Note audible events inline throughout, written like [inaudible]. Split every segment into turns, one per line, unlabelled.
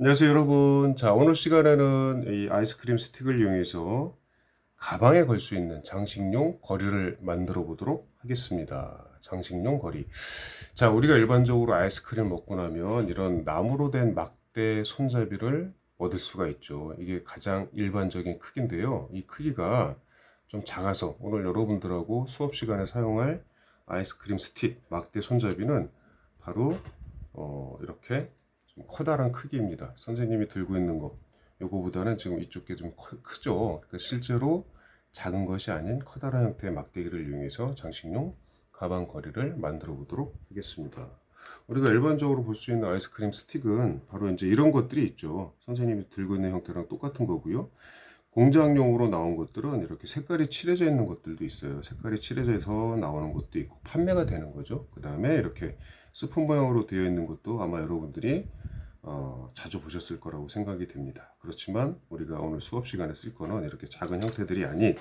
안녕하세요 여러분. 자 오늘 시간에는 이 아이스크림 스틱을 이용해서 가방에 걸 수 있는 장식용 거리를 만들어 보도록 하겠습니다. 장식용 거리. 자 우리가 일반적으로 아이스크림 먹고 나면 이런 나무로 된 막대 손잡이를 얻을 수가 있죠. 이게 가장 일반적인 크기인데요. 이 크기가 좀 작아서 오늘 여러분들하고 수업 시간에 사용할 아이스크림 스틱 막대 손잡이는 바로 어, 이렇게 좀 커다란 크기입니다. 선생님이 들고 있는 거 요거보다는 지금 이쪽 게 좀 크죠. 그러니까 실제로 작은 것이 아닌 커다란 형태의 막대기를 이용해서 장식용 가방 거리를 만들어 보도록 하겠습니다. 우리가 일반적으로 볼 수 있는 아이스크림 스틱은 바로 이제 이런 것들이 있죠. 선생님이 들고 있는 형태랑 똑같은 거고요. 공장용으로 나온 것들은 이렇게 색깔이 칠해져 있는 것들도 있어요. 색깔이 칠해져서 나오는 것도 있고 판매가 되는 거죠. 그 다음에 이렇게 스푼 모양으로 되어 있는 것도 아마 여러분들이 어, 자주 보셨을 거라고 생각이 됩니다. 그렇지만 우리가 오늘 수업 시간에 쓸 거는 이렇게 작은 형태들이 아닌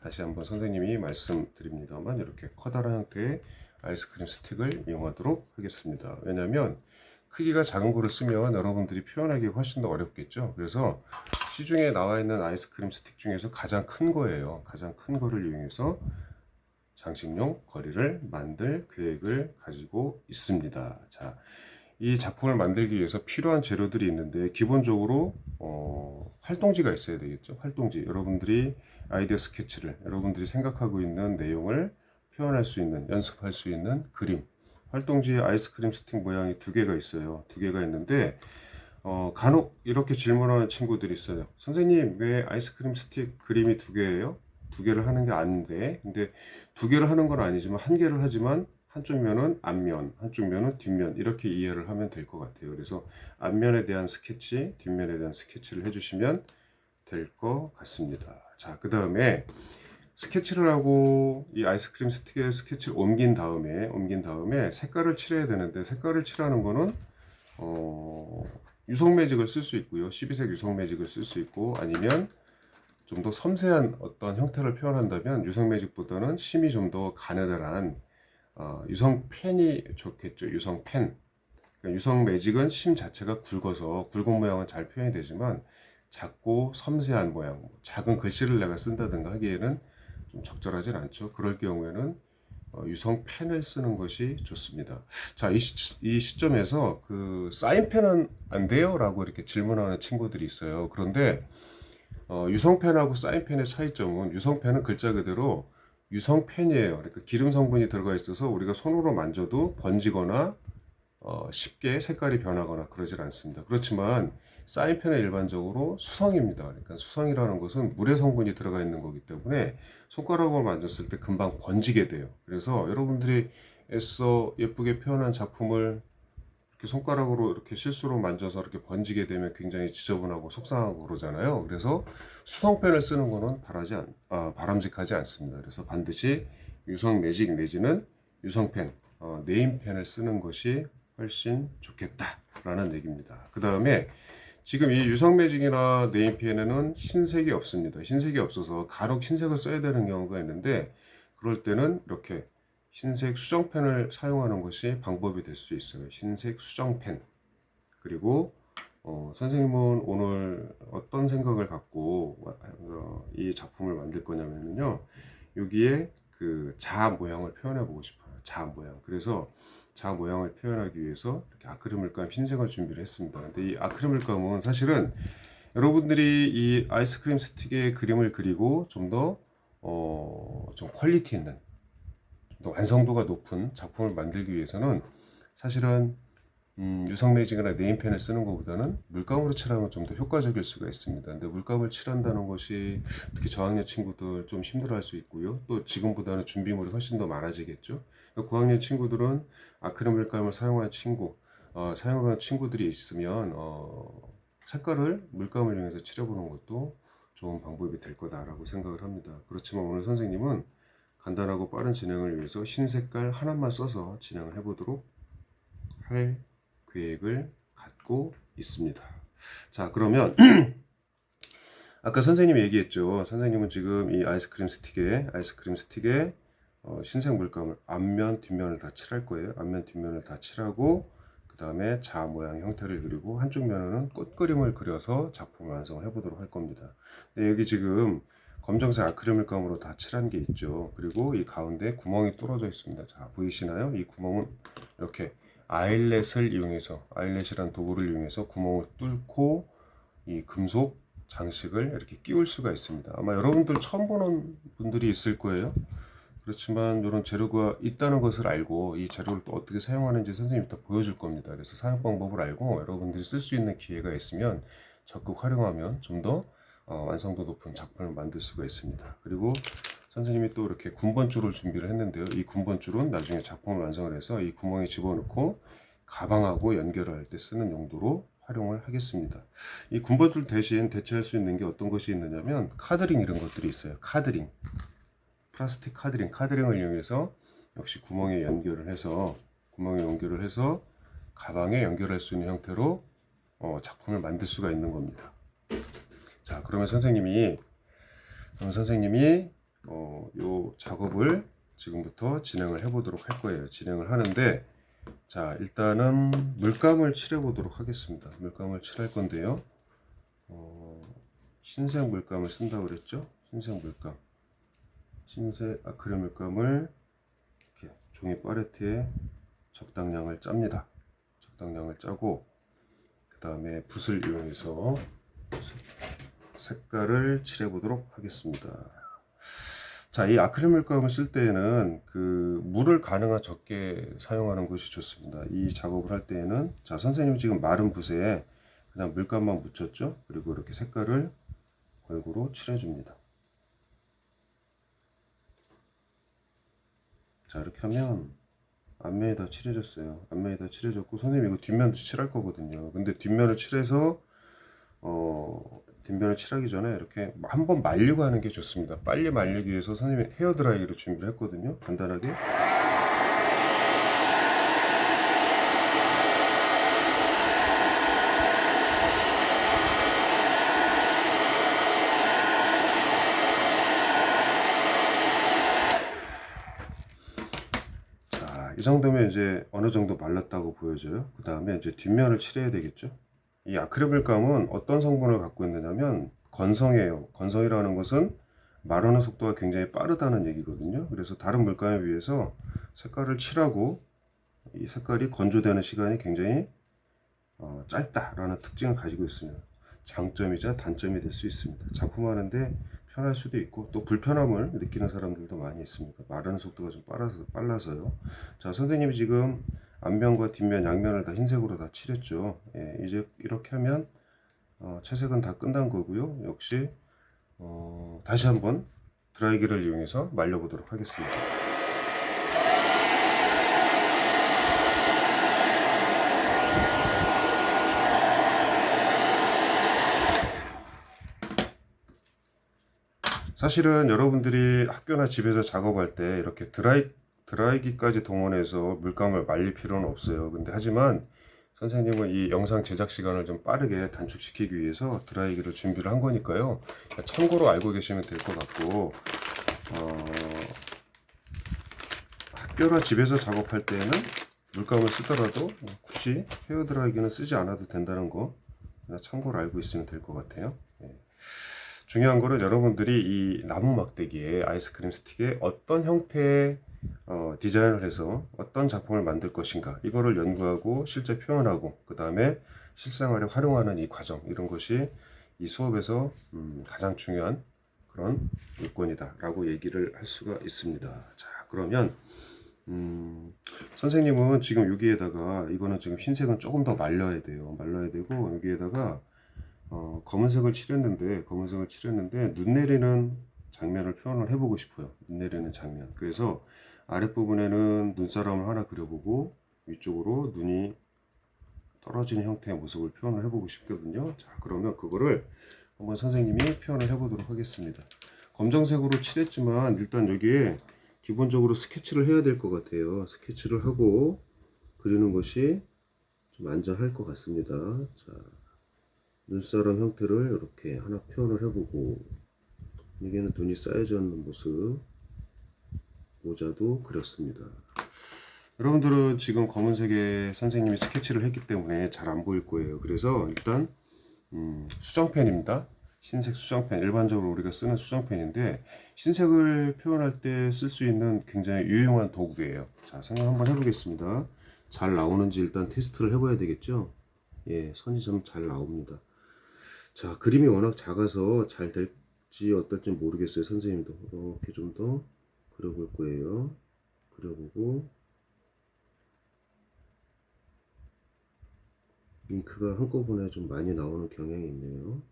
다시 한번 선생님이 말씀드립니다만 이렇게 커다란 형태의 아이스크림 스틱을 이용하도록 하겠습니다. 왜냐하면 크기가 작은 거를 쓰면 여러분들이 표현하기 훨씬 더 어렵겠죠. 그래서 시중에 나와 있는 아이스크림 스틱 중에서 가장 큰 거예요. 가장 큰 거를 이용해서 장식용 거리를 만들 계획을 가지고 있습니다. 자, 이 작품을 만들기 위해서 필요한 재료들이 있는데 기본적으로 어, 활동지가 있어야 되겠죠. 활동지. 여러분들이 아이디어 스케치를 여러분들이 생각하고 있는 내용을 표현할 수 있는 연습할 수 있는 그림. 활동지에 아이스크림 스틱 모양이 두 개가 있어요. 두 개가 있는데 어, 간혹 이렇게 질문하는 친구들이 있어요. 선생님, 왜 아이스크림 스틱 그림이 두 개예요? 두 개를 하는 게 아닌데, 근데 두 개를 하는 건 아니지만 한 개를 하지만 한쪽 면은 앞면, 한쪽 면은 뒷면 이렇게 이해를 하면 될 것 같아요. 그래서 앞면에 대한 스케치, 뒷면에 대한 스케치를 해주시면 될 것 같습니다. 자, 그 다음에 스케치를 하고 이 아이스크림 스틱에 스케치를 옮긴 다음에 옮긴 다음에 색깔을 칠해야 되는데 색깔을 칠하는 거는 어, 유성 매직을 쓸 수 있고요. 12색 유성 매직을 쓸 수 있고 아니면 좀 더 섬세한 어떤 형태를 표현한다면 유성 매직보다는 심이 좀 더 가느다란 어, 유성 펜이 좋겠죠. 유성 펜. 그러니까 유성 매직은 심 자체가 굵어서 굵은 모양은 잘 표현이 되지만 작고 섬세한 모양, 뭐 작은 글씨를 내가 쓴다든가 하기에는 좀 적절하진 않죠. 그럴 경우에는 어, 유성 펜을 쓰는 것이 좋습니다. 자, 이, 시, 이 시점에서 그 사인펜은 안 돼요? 라고 이렇게 질문하는 친구들이 있어요. 그런데 어, 유성펜하고 사인펜의 차이점은 유성펜은 글자 그대로 유성펜이에요. 그러니까 기름 성분이 들어가 있어서 우리가 손으로 만져도 번지거나 어, 쉽게 색깔이 변하거나 그러질 않습니다. 그렇지만 사인펜은 일반적으로 수성입니다. 그러니까 수성이라는 것은 물의 성분이 들어가 있는 거기 때문에 손가락으로 만졌을 때 금방 번지게 돼요. 그래서 여러분들이 애써 예쁘게 표현한 작품을 이렇게 손가락으로 이렇게 실수로 만져서 이렇게 번지게 되면 굉장히 지저분하고 속상하고 그러잖아요. 그래서 수성펜을 쓰는 거는 바라지 않, 아, 바람직하지 않습니다. 그래서 반드시 유성 매직 내지는 유성펜, 어, 네임펜을 쓰는 것이 훨씬 좋겠다라는 얘기입니다. 그 다음에 지금 이 유성 매직이나 네임펜에는 흰색이 없습니다. 흰색이 없어서 간혹 흰색을 써야 되는 경우가 있는데 그럴 때는 이렇게 흰색 수정펜을 사용하는 것이 방법이 될 수 있어요. 흰색 수정펜. 그리고 어, 선생님은 오늘 어떤 생각을 갖고 어, 이 작품을 만들 거냐면요. 여기에 그 자 모양을 표현해 보고 싶어요. 자 모양. 그래서 자 모양을 표현하기 위해서 이렇게 아크릴 물감 흰색을 준비를 했습니다. 근데 이 아크릴 물감은 사실은 여러분들이 이 아이스크림 스틱의 그림을 그리고 좀 더 어, 좀 퀄리티 있는 또 완성도가 높은 작품을 만들기 위해서는 사실은 음, 유성 매직이나 네임펜을 쓰는 것보다는 물감으로 칠하면 좀 더 효과적일 수가 있습니다. 근데 물감을 칠한다는 것이 특히 저학년 친구들 좀 힘들어할 수 있고요. 또 지금보다는 준비물이 훨씬 더 많아지겠죠. 그러니까 고학년 친구들은 아크릴 물감을 사용한 친구, 어, 사용한 친구들이 있으면 어, 색깔을 물감을 이용해서 칠해보는 것도 좋은 방법이 될 거다라고 생각을 합니다. 그렇지만 오늘 선생님은 간단하고 빠른 진행을 위해서 흰 색깔 하나만 써서 진행을 해보도록 할 계획을 갖고 있습니다. 자, 그러면 [clears throat] 아까 선생님이 얘기했죠. 선생님은 지금 이 아이스크림 스틱에 아이스크림 스틱에 어, 흰색 물감을 앞면 뒷면을 다 칠할 거예요. 앞면 뒷면을 다 칠하고 그그 다음에 자 모양 형태를 그리고 한쪽 면에는 꽃 그림을 그려서 작품을 완성을 해보도록 할 겁니다. 여기 지금 검정색 아크릴 물감으로 다 칠한 게 있죠. 그리고 이 가운데 구멍이 뚫어져 있습니다. 자 보이시나요? 이 구멍은 이렇게 아일렛을 이용해서 아일렛이란 도구를 이용해서 구멍을 뚫고 이 금속 장식을 이렇게 끼울 수가 있습니다. 아마 여러분들 처음 보는 분들이 있을 거예요. 그렇지만 이런 재료가 있다는 것을 알고 이 재료를 또 어떻게 사용하는지 선생님이 또 보여줄 겁니다. 그래서 사용 방법을 알고 여러분들이 쓸 수 있는 기회가 있으면 적극 활용하면 좀더 어, 완성도 높은 작품을 만들 수가 있습니다. 그리고 선생님이 또 이렇게 군번줄을 준비를 했는데요. 이 군번줄은 나중에 작품을 완성을 해서 이 구멍에 집어넣고 가방하고 연결할 때 쓰는 용도로 활용을 하겠습니다. 이 군번줄 대신 대체할 수 있는 게 어떤 것이 있느냐면 카드링 이런 것들이 있어요. 카드링. 플라스틱 카드링, 카드링을 이용해서 역시 구멍에 연결을 해서 구멍에 연결을 해서 가방에 연결할 수 있는 형태로 어, 작품을 만들 수가 있는 겁니다. 자, 그러면 선생님이 그럼 선생님이 어, 요 작업을 지금부터 진행을 해보도록 할 거예요. 진행을 하는데 자, 일단은 물감을 칠해 보도록 하겠습니다. 물감을 칠할 건데요. 어, 흰색 물감을 쓴다고 그랬죠? 흰색 물감. 흰색 아크릴 물감을 이렇게 종이 팔레트에 적당량을 짭니다. 적당량을 짜고 그 다음에 붓을 이용해서 색깔을 칠해 보도록 하겠습니다. 자, 이 아크릴 물감을 쓸 때에는 그 물을 가능한 적게 사용하는 것이 좋습니다. 이 작업을 할 때에는 자, 선생님이 지금 마른 붓에 그냥 물감만 묻혔죠. 그리고 이렇게 색깔을 골고루 칠해 줍니다. 자, 이렇게 하면 앞면이 다 칠해졌어요. 앞면이 다 칠해졌고 선생님 이거 뒷면도 칠할 거거든요. 근데 뒷면을 칠해서 어, 뒷면을 칠하기 전에 이렇게 한번 말리고 하는 게 좋습니다. 빨리 말리기 위해서 선생님이 헤어 드라이기를 준비를 했거든요. 간단하게. 자, 이 정도면 이제 어느 정도 말랐다고 보여져요. 그 다음에 이제 뒷면을 칠해야 되겠죠. 이 아크릴 물감은 어떤 성분을 갖고 있느냐면 건성이에요. 건성이라는 것은 마르는 속도가 굉장히 빠르다는 얘기거든요. 그래서 다른 물감에 비해서 색깔을 칠하고 이 색깔이 건조되는 시간이 굉장히 어, 짧다라는 특징을 가지고 있습니다. 장점이자 단점이 될 수 있습니다. 작품하는데 편할 수도 있고 또 불편함을 느끼는 사람들도 많이 있습니다. 마르는 속도가 좀 빨라서, 빨라서요. 자, 선생님이 지금 앞면과 뒷면, 양면을 다 흰색으로 다 칠했죠. 예, 이제 이렇게 하면 어, 채색은 다 끝난 거고요. 역시 어, 다시 한번 드라이기를 이용해서 말려보도록 하겠습니다. 사실은 여러분들이 학교나 집에서 작업할 때 이렇게 드라이 드라이기까지 동원해서 물감을 말릴 필요는 없어요. 근데 하지만 선생님은 이 영상 제작 시간을 좀 빠르게 단축시키기 위해서 드라이기를 준비를 한 거니까요. 참고로 알고 계시면 될 것 같고 어, 학교나 집에서 작업할 때는 물감을 쓰더라도 굳이 헤어 드라이기는 쓰지 않아도 된다는 거 참고로 알고 있으면 될 것 같아요. 예. 중요한 거는 여러분들이 이 나무 막대기에 아이스크림 스틱에 어떤 형태의 어, 디자인을 해서 어떤 작품을 만들 것인가 이거를 연구하고 실제 표현하고 그 다음에 실생활에 활용하는 이 과정 이런 것이 이 수업에서 음, 가장 중요한 그런 요건이다라고 얘기를 할 수가 있습니다. 자 그러면 음, 선생님은 지금 여기에다가 이거는 지금 흰색은 조금 더 말려야 돼요. 말려야 되고 여기에다가 어, 검은색을 칠했는데 검은색을 칠했는데 눈 내리는 장면을 표현을 해보고 싶어요. 눈 내리는 장면. 그래서 아랫부분에는 눈사람을 하나 그려보고 위쪽으로 눈이 떨어지는 형태의 모습을 표현을 해보고 싶거든요. 자, 그러면 그거를 한번 선생님이 표현을 해보도록 하겠습니다. 검정색으로 칠했지만 일단 여기에 기본적으로 스케치를 해야 될 것 같아요. 스케치를 하고 그리는 것이 좀 안전할 것 같습니다. 자, 눈사람 형태를 이렇게 하나 표현을 해보고 여기는 눈이 쌓여져 있는 모습 모자도 그렸습니다. 여러분들은 지금 검은색의 선생님이 스케치를 했기 때문에 잘 안 보일 거예요. 그래서 일단 음, 수정펜입니다. 흰색 수정펜 일반적으로 우리가 쓰는 수정펜인데 흰색을 표현할 때 쓸 수 있는 굉장히 유용한 도구예요. 자, 생각 한번 해보겠습니다. 잘 나오는지 일단 테스트를 해봐야 되겠죠. 예, 선이 좀 잘 나옵니다. 자, 그림이 워낙 작아서 잘 될지 어떨지 모르겠어요. 선생님도 이렇게 좀 더 그려볼 거예요. 그려보고 잉크가 한꺼번에 좀 많이 나오는 경향이 있네요.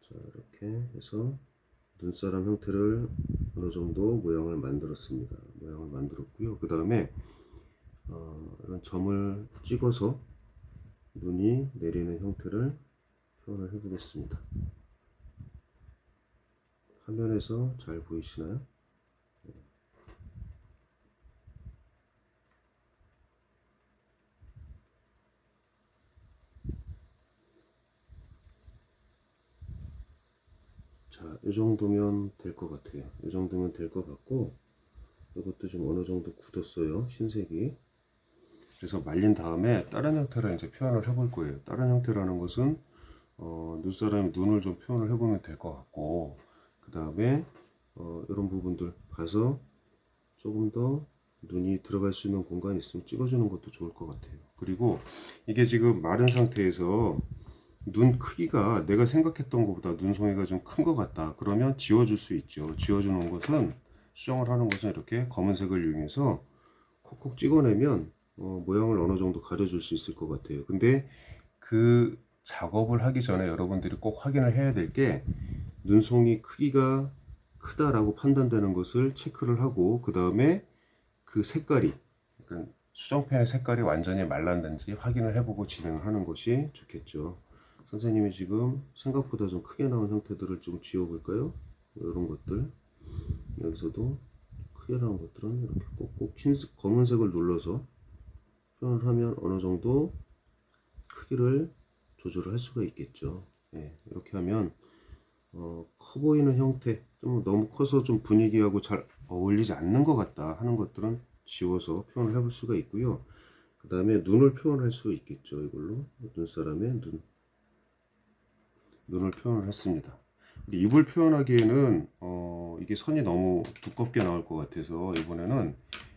자, 이렇게 해서 눈사람 형태를 어느 정도 모양을 만들었습니다. 모양을 만들었고요. 그 다음에 어, 이런 점을 찍어서 눈이 내리는 형태를 표현을 해보겠습니다. 화면에서 잘 보이시나요? 자, 이 정도면 될 것 같아요. 이 정도면 될 것 같고, 이것도 좀 어느 정도 굳었어요. 흰색이. 그래서 말린 다음에 다른 형태로 이제 표현을 해볼 거예요. 다른 형태라는 것은 어, 눈사람이 눈을 좀 표현을 해보면 될 것 같고, 그 다음에 어, 이런 부분들 봐서 조금 더 눈이 들어갈 수 있는 공간이 있으면 찍어주는 것도 좋을 것 같아요. 그리고 이게 지금 마른 상태에서 눈 크기가 내가 생각했던 것보다 눈송이가 좀 큰 것 같다. 그러면 지워줄 수 있죠. 지워주는 것은 수정을 하는 것은 이렇게 검은색을 이용해서 콕콕 찍어내면 어, 모양을 어느 정도 가려줄 수 있을 것 같아요. 근데 그 작업을 하기 전에 여러분들이 꼭 확인을 해야 될게 눈송이 크기가 크다라고 판단되는 것을 체크를 하고 그 다음에 그 색깔이 그러니까 수정펜의 색깔이 완전히 말랐는지 확인을 해보고 진행하는 것이 좋겠죠. 선생님이 지금 생각보다 좀 크게 나온 형태들을 좀 지워볼까요? 이런 것들 여기서도 크게 나온 것들은 이렇게 꼭꼭 흰색 검은색을 눌러서 표현을 하면 어느 정도 크기를 조절을 할 수가 있겠죠. 예, 이렇게 하면 어, 커 보이는 형태 좀 너무 커서 좀 분위기하고 잘 어울리지 않는 것 같다 하는 것들은 지워서 표현을 해볼 수가 있고요. 그 다음에 눈을 표현할 수 있겠죠. 이걸로 눈사람의 눈 눈을 표현을 했습니다. 입을 표현하기에는 어, 이게 선이 너무 두껍게 나올 것 같아서 이번에는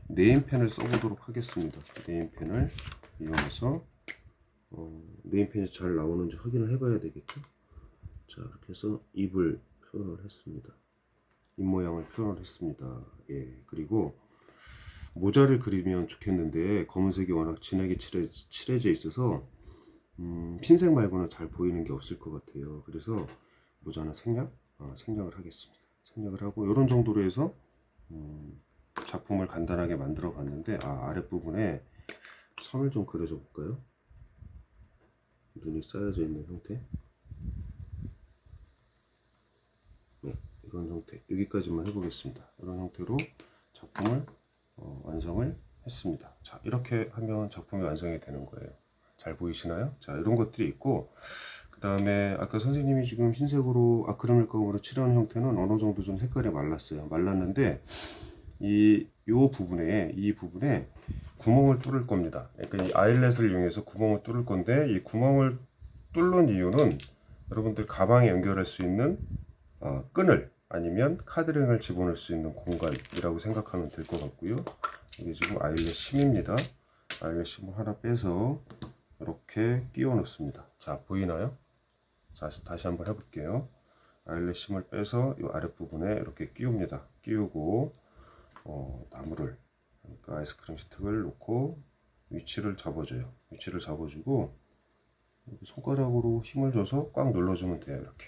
네임펜을 써보도록 하겠습니다. 네임펜을 이용해서 어, 네임펜이 잘 나오는지 확인을 해봐야 되겠죠. 자 이렇게 해서 입을 표현을 했습니다. 입 모양을 표현을 했습니다. 예 그리고 모자를 그리면 좋겠는데 검은색이 워낙 진하게 칠해, 칠해져 있어서 음, 흰색 말고는 잘 보이는 게 없을 것 같아요. 그래서 모자는 생략, 어, 생략을 하겠습니다. 생략을 하고 이런 정도로 해서 음, 작품을 간단하게 만들어 봤는데 아, 아랫부분에 선을 좀 그려줘 볼까요? 눈이 쌓여져 있는 형태. 네, 이런 형태. 여기까지만 해보겠습니다. 이런 형태로 작품을 어, 완성을 했습니다. 자, 이렇게 하면 작품이 완성이 되는 거예요. 잘 보이시나요? 자, 이런 것들이 있고, 그 다음에 아까 선생님이 지금 흰색으로 아크릴밀 검으로 칠하는 형태는 어느 정도 좀 색깔이 말랐어요. 말랐는데, 이, 요 부분에, 이 부분에 구멍을 뚫을 겁니다. 그러니까 이 아일렛을 이용해서 구멍을 뚫을 건데, 이 구멍을 뚫는 이유는 여러분들 가방에 연결할 수 있는 어, 끈을 아니면 카드링을 집어넣을 수 있는 공간이라고 생각하면 될 것 같고요. 이게 지금 아일렛 심입니다. 아일렛 심을 하나 빼서 이렇게 끼워 넣습니다. 자, 보이나요? 자, 다시 한번 해볼게요. 아일렛 심을 빼서 이 아랫부분에 이렇게 끼웁니다. 끼우고, 어, 나무를, 그러니까 아이스크림 스틱을 놓고 위치를 잡아줘요. 위치를 잡아주고, 손가락으로 힘을 줘서 꽉 눌러주면 돼요. 이렇게.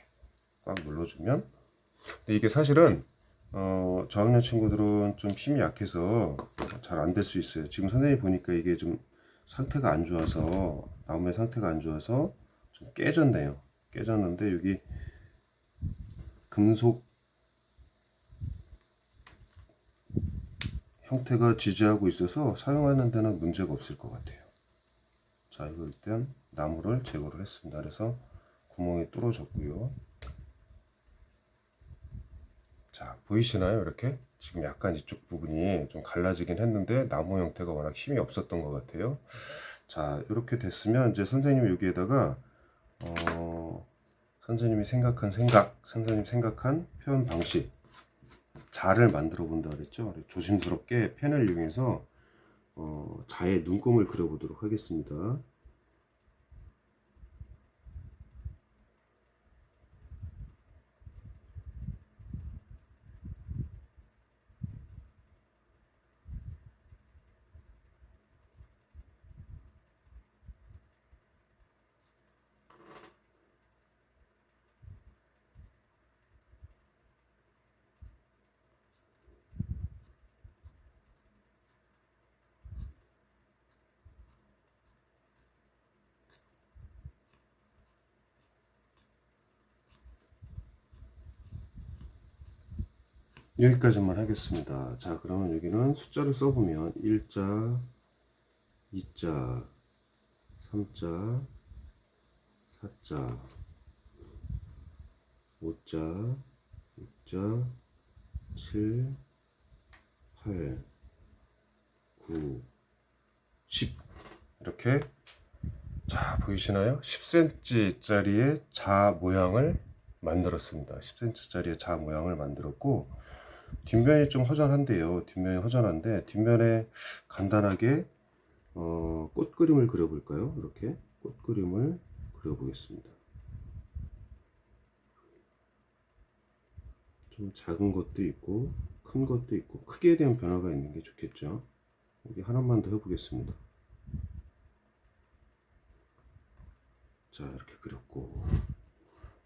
꽉 눌러주면. 근데 이게 사실은, 어, 저학년 친구들은 좀 힘이 약해서 잘 안 될 수 있어요. 지금 선생님 보니까 이게 좀 상태가 안 좋아서 나무의 상태가 안 좋아서 좀 깨졌네요. 깨졌는데 여기 금속 형태가 지지하고 있어서 사용하는 데는 문제가 없을 것 같아요. 자, 이거 일단 나무를 제거를 했습니다. 그래서 구멍이 뚫어졌고요. 자, 보이시나요? 이렇게 지금 약간 이쪽 부분이 좀 갈라지긴 했는데 나무 형태가 워낙 힘이 없었던 것 같아요. 자, 이렇게 됐으면 이제 선생님 여기에다가 어, 선생님이 생각한 생각, 선생님 생각한 표현 방식, 자를 만들어 본다 그랬죠. 조심스럽게 펜을 이용해서 어, 자의 눈금을 그려보도록 하겠습니다. 여기까지만 하겠습니다. 자, 그러면 여기는 숫자를 써보면 1자, 2자, 3자, 4자, 5자, 6자, 7, 8, 9, 10 이렇게 자 보이시나요? 10cm짜리의 자 모양을 만들었습니다. 10cm짜리의 자 모양을 만들었고 뒷면이 좀 허전한데요. 뒷면이 허전한데 뒷면에 간단하게 어, 꽃 그림을 그려볼까요? 이렇게 꽃 그림을 그려보겠습니다. 좀 작은 것도 있고 큰 것도 있고 크기에 대한 변화가 있는 게 좋겠죠. 여기 하나만 더 해보겠습니다. 자 이렇게 그렸고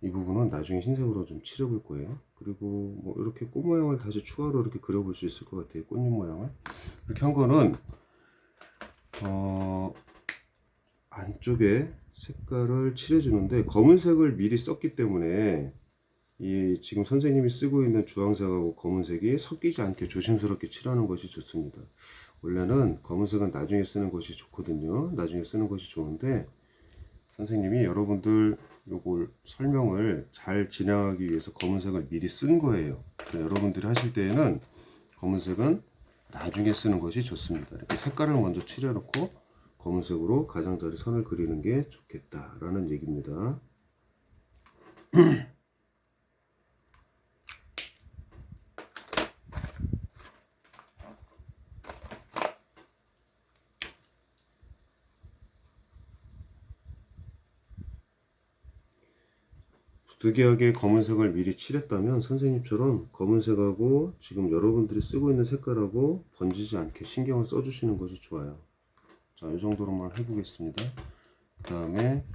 이 부분은 나중에 흰색으로 좀 칠해볼 거예요. 그리고 뭐 이렇게 꽃 모양을 다시 추가로 이렇게 그려볼 수 있을 것 같아요. 꽃잎 모양을 이렇게 한 거는 어 안쪽에 색깔을 칠해주는데 검은색을 미리 썼기 때문에 이 지금 선생님이 쓰고 있는 주황색하고 검은색이 섞이지 않게 조심스럽게 칠하는 것이 좋습니다. 원래는 검은색은 나중에 쓰는 것이 좋거든요. 나중에 쓰는 것이 좋은데 선생님이 여러분들 요걸 설명을 잘 진행하기 위해서 검은색을 미리 쓴 거예요. 여러분들이 하실 때에는 검은색은 나중에 쓰는 것이 좋습니다. 이렇게 색깔을 먼저 칠해놓고 검은색으로 가장자리 선을 그리는 게 좋겠다라는 얘기입니다. [clears throat] 부득이하게 검은색을 미리 칠했다면 선생님처럼 검은색하고 지금 여러분들이 쓰고 있는 색깔하고 번지지 않게 신경을 써주시는 것이 좋아요. 자, 이 정도로만 해보겠습니다. 그 다음에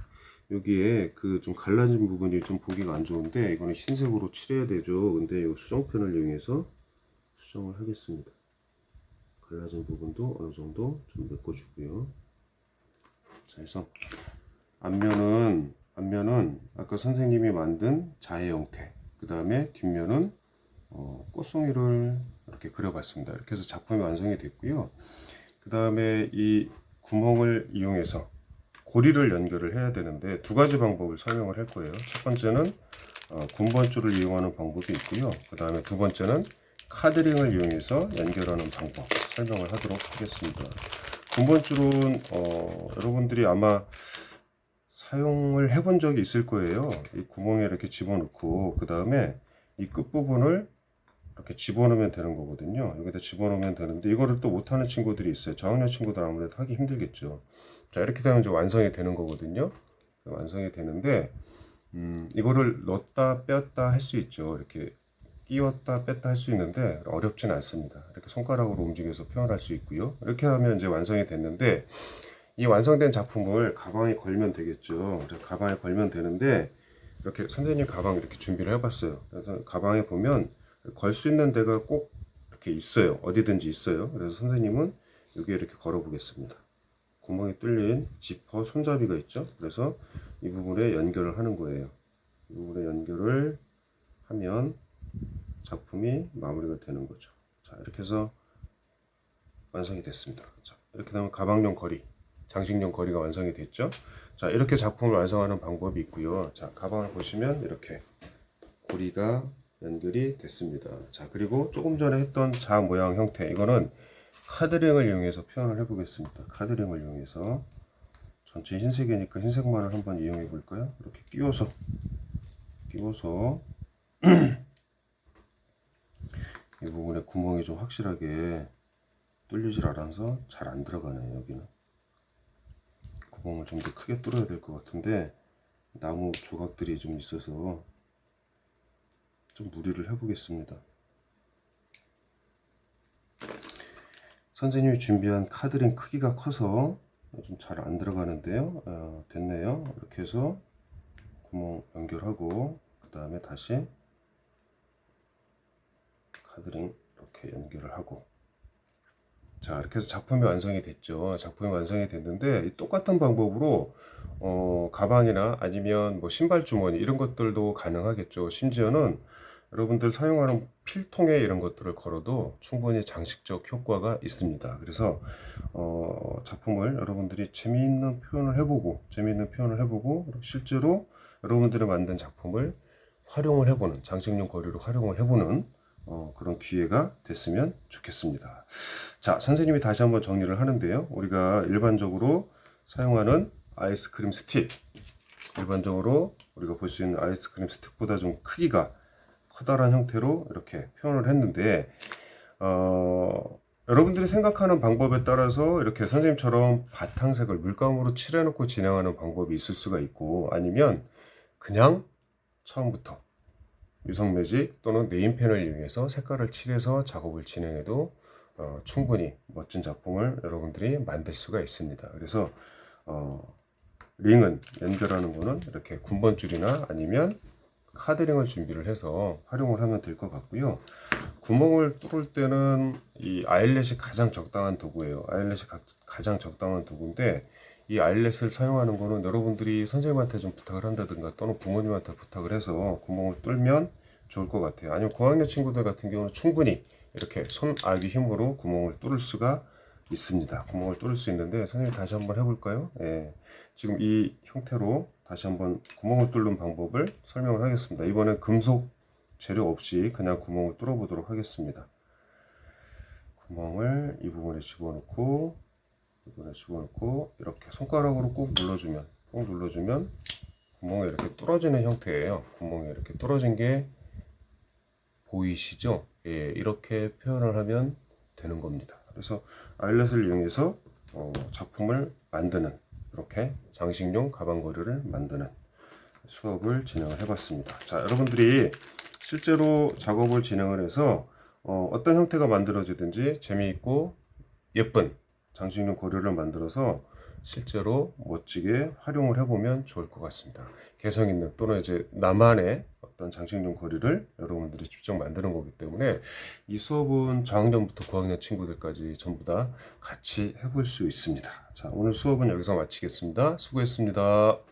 여기에 그 좀 갈라진 부분이 좀 보기가 안 좋은데 이거는 흰색으로 칠해야 되죠. 근데 이 수정펜을 이용해서 수정을 하겠습니다. 갈라진 부분도 어느 정도 좀 메꿔주고요. 자, 그래서 앞면은 앞면은 아까 선생님이 만든 자의 형태 그 다음에 뒷면은 어, 꽃송이를 이렇게 그려봤습니다. 이렇게 해서 작품이 완성이 됐고요. 그 다음에 이 구멍을 이용해서 고리를 연결을 해야 되는데 두 가지 방법을 설명을 할 거예요. 첫 번째는 어, 군번줄을 이용하는 방법이 있고요. 그 다음에 두 번째는 카드링을 이용해서 연결하는 방법 설명을 하도록 하겠습니다. 군번줄은 어, 여러분들이 아마 사용을 해본 적이 있을 거예요. 이 구멍에 이렇게 집어넣고 그 다음에 이 끝부분을 이렇게 집어넣으면 되는 거거든요. 여기다 집어넣으면 되는데 이거를 또 못하는 친구들이 있어요. 저학년 친구들 아무래도 하기 힘들겠죠. 자 이렇게 되면 이제 완성이 되는 거거든요. 완성이 되는데 음, 이거를 넣었다 뺐다 할 수 있죠. 이렇게 끼웠다 뺐다 할 수 있는데 어렵진 않습니다. 이렇게 손가락으로 움직여서 표현할 수 있고요. 이렇게 하면 이제 완성이 됐는데 이 완성된 작품을 가방에 걸면 되겠죠. 그래서 가방에 걸면 되는데 이렇게 선생님 가방 이렇게 준비를 해봤어요. 그래서 가방에 보면 걸 수 있는 데가 꼭 이렇게 있어요. 어디든지 있어요. 그래서 선생님은 여기에 이렇게 걸어 보겠습니다. 구멍이 뚫린 지퍼 손잡이가 있죠. 그래서 이 부분에 연결을 하는 거예요. 이 부분에 연결을 하면 작품이 마무리가 되는 거죠. 자, 이렇게 해서 완성이 됐습니다. 자, 이렇게 되면 가방용 거리 장식용 거리가 완성이 됐죠. 자, 이렇게 작품을 완성하는 방법이 있고요. 자, 가방을 보시면 이렇게 고리가 연결이 됐습니다. 자, 그리고 조금 전에 했던 자 모양 형태 이거는 카드링을 이용해서 표현을 해보겠습니다. 카드링을 이용해서 전체 흰색이니까 흰색만을 한번 이용해 볼까요? 이렇게 끼워서 끼워서 [clears throat] 이 부분에 구멍이 좀 확실하게 뚫리질 않아서 잘 안 들어가네요 여기는 구멍을 좀 더 크게 뚫어야 될 것 같은데 나무 조각들이 좀 있어서 좀 무리를 해보겠습니다. 선생님이 준비한 카드링 크기가 커서 좀 잘 안 들어가는데요. 어, 됐네요. 이렇게 해서 구멍 연결하고 그 다음에 다시 카드링 이렇게 연결을 하고 자 이렇게 해서 작품이 완성이 됐죠. 작품이 완성이 됐는데 이 똑같은 방법으로 어, 가방이나 아니면 뭐 신발 주머니 이런 것들도 가능하겠죠. 심지어는 여러분들 사용하는 필통에 이런 것들을 걸어도 충분히 장식적 효과가 있습니다. 그래서 어, 작품을 여러분들이 재미있는 표현을 해보고 재미있는 표현을 해보고 실제로 여러분들이 만든 작품을 활용을 해보는 장식용 거리로 활용을 해보는 어, 그런 기회가 됐으면 좋겠습니다. 자, 선생님이 다시 한번 정리를 하는데요. 우리가 일반적으로 사용하는 아이스크림 스틱, 일반적으로 우리가 볼 수 있는 아이스크림 스틱보다 좀 크기가 커다란 형태로 이렇게 표현을 했는데, 어, 여러분들이 생각하는 방법에 따라서 이렇게 선생님처럼 바탕색을 물감으로 칠해놓고 진행하는 방법이 있을 수가 있고, 아니면 그냥 처음부터 유성 매직 또는 네임펜을 이용해서 색깔을 칠해서 작업을 진행해도 어, 충분히 멋진 작품을 여러분들이 만들 수가 있습니다. 그래서 어, 링은 연결하는 거는 이렇게 군번줄이나 아니면 카드링을 준비를 해서 활용을 하면 될 것 같고요. 구멍을 뚫을 때는 이 아일렛이 가장 적당한 도구예요. 아일렛이 가, 가장 적당한 도구인데 이 아일렛을 사용하는 거는 여러분들이 선생님한테 좀 부탁을 한다든가 또는 부모님한테 부탁을 해서 구멍을 뚫면 좋을 것 같아요. 아니면 고학년 친구들 같은 경우는 충분히 이렇게 손아귀 힘으로 구멍을 뚫을 수가 있습니다. 구멍을 뚫을 수 있는데 선생님 다시 한번 해볼까요? 예. 지금 이 형태로 다시 한번 구멍을 뚫는 방법을 설명을 하겠습니다. 이번엔 금속 재료 없이 그냥 구멍을 뚫어 보도록 하겠습니다. 구멍을 이 부분에 집어넣고 이번에 집어넣고 이렇게 손가락으로 꾹 눌러주면 꾹 눌러주면 구멍이 이렇게 뚫어지는 형태예요. 구멍이 이렇게 뚫어진 게 보이시죠? 예, 이렇게 표현을 하면 되는 겁니다. 그래서 아일렛을 이용해서 어, 작품을 만드는 이렇게 장식용 가방거리를 만드는 수업을 진행을 해봤습니다. 자, 여러분들이 실제로 작업을 진행을 해서 어, 어떤 형태가 만들어지든지 재미있고 예쁜 장식용 고리를 만들어서 실제로 멋지게 활용을 해보면 좋을 것 같습니다. 개성 있는 또는 이제 나만의 어떤 장식용 거리를 여러분들이 직접 만드는 거기 때문에 이 수업은 저학년부터 고학년 친구들까지 전부 다 같이 해볼 수 있습니다. 자, 오늘 수업은 여기서 마치겠습니다. 수고했습니다.